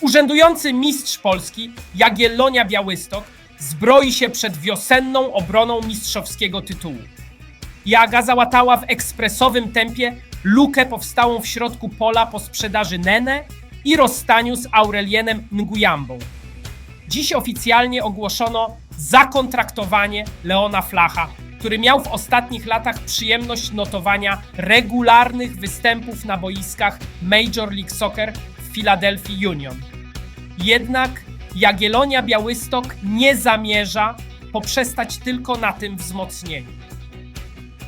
Urzędujący mistrz Polski Jagiellonia Białystok zbroi się przed wiosenną obroną mistrzowskiego tytułu. Jaga załatała w ekspresowym tempie lukę powstałą w środku pola po sprzedaży Nene i rozstaniu z Aurelienem Nguyambą. Dziś oficjalnie ogłoszono zakontraktowanie Leona Flacha, który miał w ostatnich latach przyjemność notowania regularnych występów na boiskach Major League Soccer w Philadelphia Union. Jednak Jagiellonia Białystok nie zamierza poprzestać tylko na tym wzmocnieniu.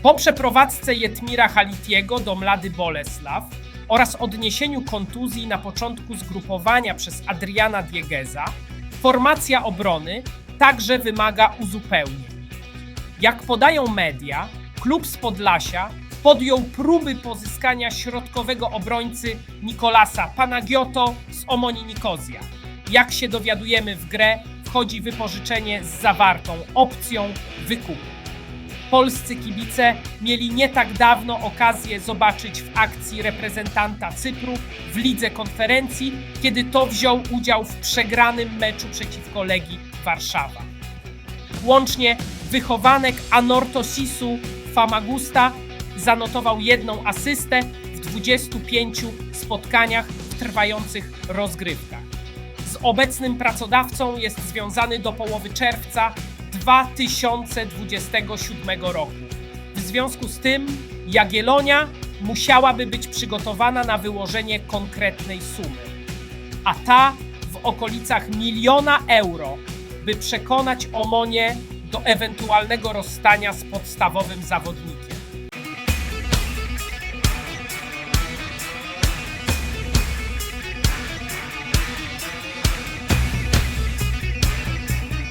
Po przeprowadzce Jetmira Halitiego do Mlady Bolesław oraz odniesieniu kontuzji na początku zgrupowania przez Adriana Diegeza, formacja obrony także wymaga uzupełnień. Jak podają media, klub z Podlasia podjął próby pozyskania środkowego obrońcy Nikolasa Panagioto z Omoni Nikozja. Jak się dowiadujemy w grę, wchodzi wypożyczenie z zawartą opcją wykupu. Polscy kibice mieli nie tak dawno okazję zobaczyć w akcji reprezentanta Cypru w lidze konferencji, kiedy to wziął udział w przegranym meczu przeciwko Legii Warszawa. Łącznie wychowanek Anortosisu Famagusta zanotował jedną asystę w 25 spotkaniach w trwających rozgrywkach. Z obecnym pracodawcą jest związany do połowy czerwca 2027 roku. W związku z tym Jagiellonia musiałaby być przygotowana na wyłożenie konkretnej sumy, a ta w okolicach miliona euro, by przekonać Omonię do ewentualnego rozstania z podstawowym zawodnikiem.